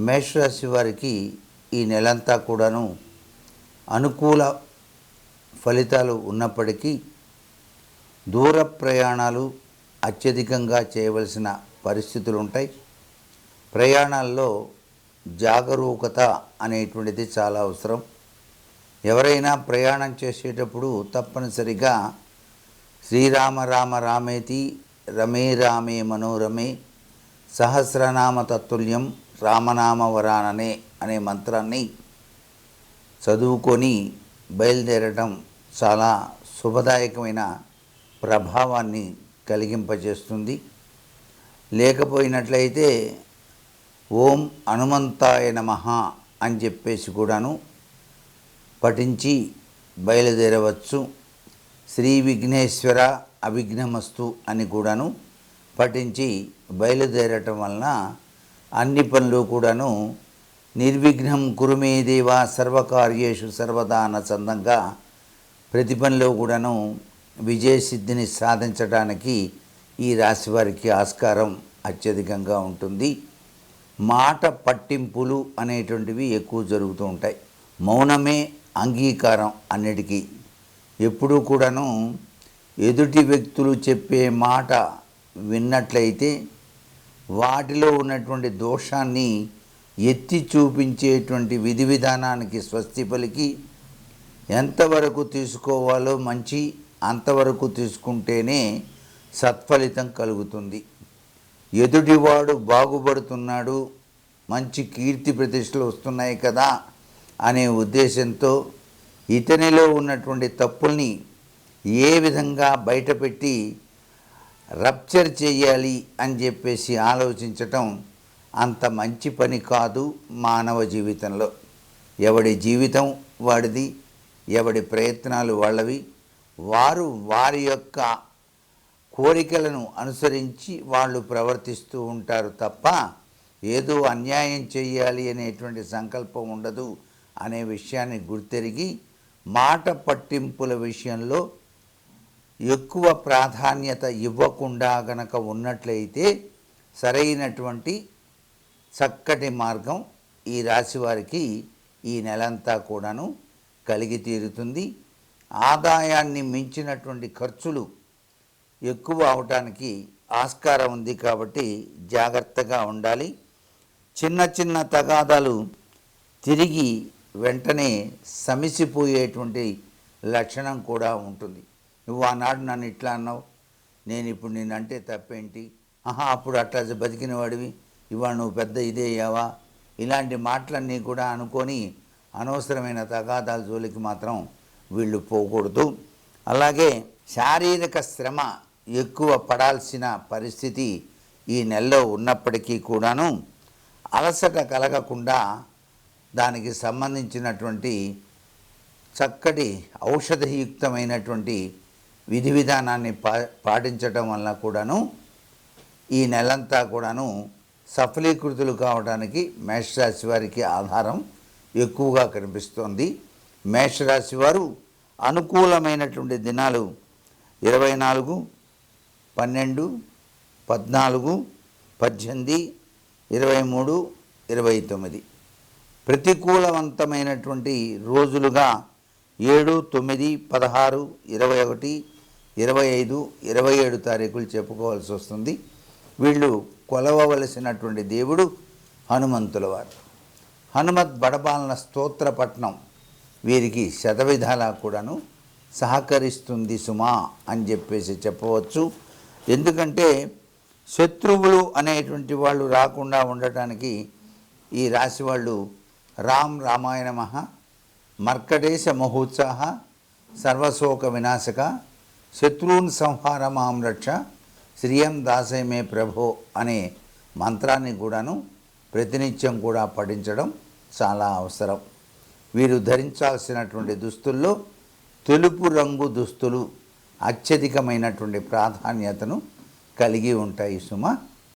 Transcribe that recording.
మేషరాశి వారికి ఈ నెలంతా కూడాను అనుకూల ఫలితాలు ఉన్నప్పటికీ దూర ప్రయాణాలు అత్యధికంగా చేయవలసిన పరిస్థితులు ఉంటాయి ప్రయాణాల్లో జాగరూకత అనేటువంటిది చాలా అవసరం. ఎవరైనా ప్రయాణం చేసేటప్పుడు తప్పనిసరిగా శ్రీరామ రామ రామేతి రమే రామే మనోరమే సహస్రనామ తత్తుల్యం రామనామ వరాననే అనే మంత్రాన్ని చదువుకొని బయలుదేరటం చాలా శుభదాయకమైన ప్రభావాన్ని కలిగింపజేస్తుంది. లేకపోయినట్లయితే ఓం హనుమంతాయ నమః అని చెప్పేసి కూడాను పఠించి బయలుదేరవచ్చు. శ్రీ విఘ్నేశ్వర అవిఘ్నమస్తు అని కూడాను పఠించి బయలుదేరటం వలన అన్ని పనులు కూడాను నిర్విఘ్నం కురుమే దేవ సర్వకార్యేషు సర్వదా అన్న చందంగా ప్రతి పనిలో కూడాను విజయసిద్ధిని సాధించడానికి ఈ రాశి వారికి ఆస్కారం అత్యధికంగా ఉంటుంది. మాట పట్టింపులు అనేటువంటివి ఎక్కువ జరుగుతూ ఉంటాయి. మౌనమే అంగీకారం అన్నిటికీ. ఎప్పుడూ కూడాను ఎదుటి వ్యక్తులు చెప్పే మాట విన్నట్లయితే వాటిలో ఉన్నటువంటి దోషాన్ని ఎత్తి చూపించేటువంటి విధి విధానానికి స్వస్తి పలికి ఎంతవరకు తీసుకోవాలో మంచి అంతవరకు తీసుకుంటేనే సత్ఫలితం కలుగుతుంది. ఎదుటివాడు బాగుపడుతున్నాడు మంచి కీర్తి ప్రతిష్టలు వస్తున్నాయి కదా అనే ఉద్దేశంతో ఇతనిలో ఉన్నటువంటి తప్పుల్ని ఏ విధంగా బయటపెట్టి రప్చర్ చేయాలి అని చెప్పేసి ఆలోచించటం అంత మంచి పని కాదు మానవ జీవితంలో. ఎవడి జీవితం వాడిది ఎవడి ప్రయత్నాలు వాళ్ళవి వారు వారి యొక్క కోరికలను అనుసరించి వాళ్ళు ప్రవర్తిస్తూ ఉంటారు తప్ప ఏదో అన్యాయం చేయాలి అనేటువంటి సంకల్పం ఉండదు అనే విషయాన్ని గుర్తెరిగి మాట పట్టింపుల విషయంలో ఎక్కువ ప్రాధాన్యత ఇవ్వకుండా గనక ఉన్నట్లయితే సరైనటువంటి చక్కటి మార్గం ఈ రాశి వారికి ఈ నెలంతా కూడాను కలిగి తీరుతుంది. ఆదాయాన్ని మించినటువంటి ఖర్చులు ఎక్కువ అవటానికి ఆస్కారం ఉంది కాబట్టి జాగ్రత్తగా ఉండాలి. చిన్న చిన్న తగాదాలు తిరిగి వెంటనే సమిసిపోయేటువంటి లక్షణం కూడా ఉంటుంది. నువ్వు ఆనాడు నన్ను ఇట్లా అన్నావు. నేను ఇప్పుడు నేనంటే తప్పేంటి? ఆహా అప్పుడు అట్లా బతికిన వాడివి ఇవాళ నువ్వు పెద్ద ఇదే అయ్యావా? ఇలాంటి మాటలన్నీ కూడా అనుకొని అనవసరమైన తగాదాల జోలికి మాత్రం వీళ్ళు పోకూడదు. అలాగే శారీరక శ్రమ ఎక్కువ పడాల్సిన పరిస్థితి ఈ నెలలో ఉన్నప్పటికీ కూడాను అలసట కలగకుండా దానికి సంబంధించినటువంటి చక్కటి ఔషధయుక్తమైనటువంటి విధి విధానాన్ని పా పాటించటం వల్ల కూడాను ఈ నెలంతా కూడాను సఫలీకృతులు కావడానికి మేషరాశి వారికి ఆధారం ఎక్కువగా కనిపిస్తోంది. మేషరాశి వారు అనుకూలమైనటువంటి దినాలు ఇరవై నాలుగు పన్నెండు పద్నాలుగు పద్దెనిమిది ఇరవై మూడు ఇరవై తొమ్మిది. ప్రతికూలవంతమైనటువంటి రోజులుగా ఏడు తొమ్మిది పదహారు ఇరవై ఒకటి ఇరవై ఐదు ఇరవై ఏడు తారీఖులు చెప్పుకోవాల్సి వస్తుంది. వీళ్ళు కొలవవలసినటువంటి దేవుడు హనుమంతుల వారు హనుమత్ బడపాలన స్తోత్రపట్నం వీరికి శతవిధాలా కూడాను సహకరిస్తుంది సుమా అని చెప్పేసి చెప్పవచ్చు. ఎందుకంటే శత్రువులు అనేటువంటి వాళ్ళు రాకుండా ఉండటానికి ఈ రాశి వాళ్ళు రామ్ రామాయణ మహా మర్కటేశ మహోత్సాహ సర్వశోక వినాశక శత్రువున్ సంహార మాం రక్ష శ్రీయం దాసే మే ప్రభో అనే మంత్రాన్ని కూడాను ప్రతినిత్యం కూడా పఠించడం చాలా అవసరం. వీరు ధరించాల్సినటువంటి దుస్తుల్లో తెలుపు రంగు దుస్తులు అత్యధికమైనటువంటి ప్రాధాన్యతను కలిగి ఉంటాయి సుమ.